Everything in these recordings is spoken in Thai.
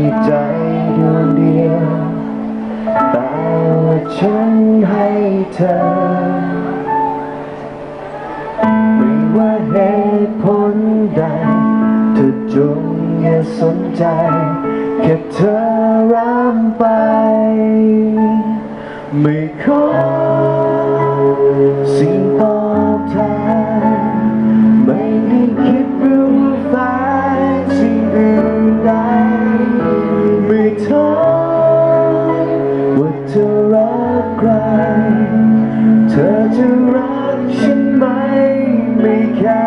ีใจดวงเดียวแต่ว่าฉันให้เธอ ไม่ว่าเหตุผลใด เธอจงอย่าสนใจ แค่เธอรำไป ไม่ขอ แค่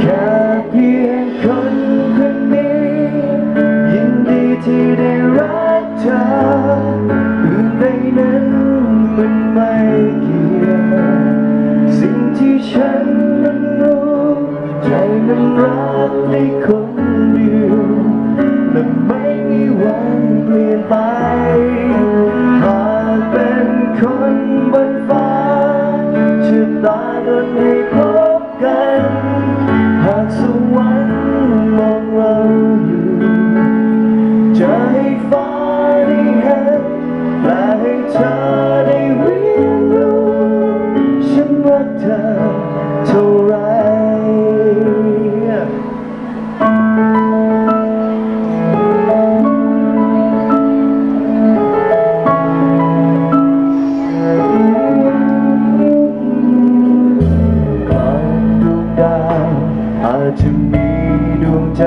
แค่เพียงคนคนนี้ยินดีที่ได้รักเธออื่นใดนั้นมันไม่เกี่ยวสิ่งที่ฉันนั้นรู้ใจนั้นรักได้คนเดียวและไม่มีวันเปลี่ยนไปหากเป็นคนบนฟ้าชะตาโดนให้พบ กัน หากสวรรค์มองเราอยู่ จะให้ฟ้า ดวงใจ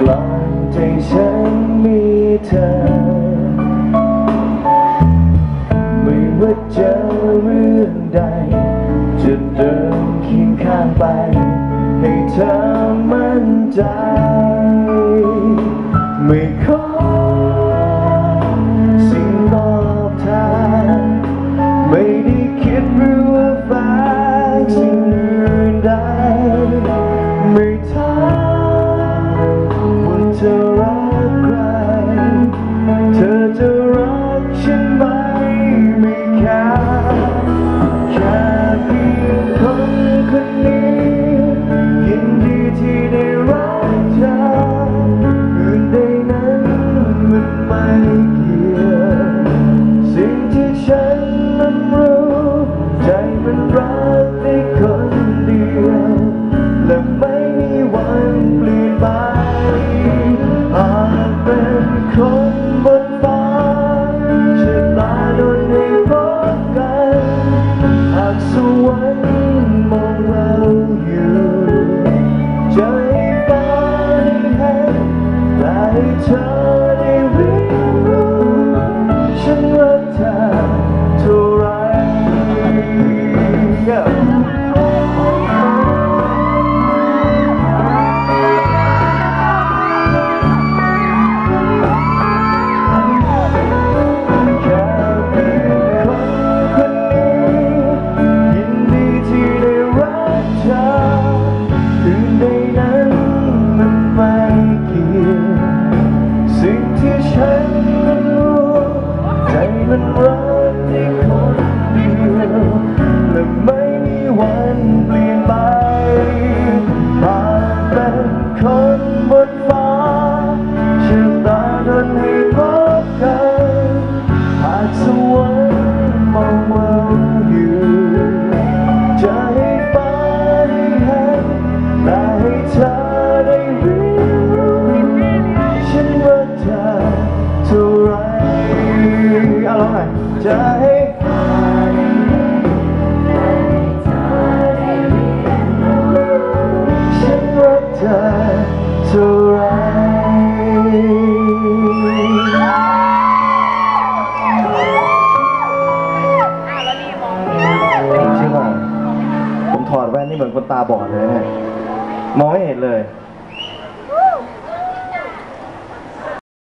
กลางใจฉันมีเธอ ไม่ว่าเจอเรื่องใด จะเดินเคียงข้างไป ให้เธอมั่นใจ นรู้ฉันรักเธอเท่าไรจริงอะผมถอดแว่นนี่เหมือนคนตาบอดเลยเนี่ยมองไม่เห็นเลย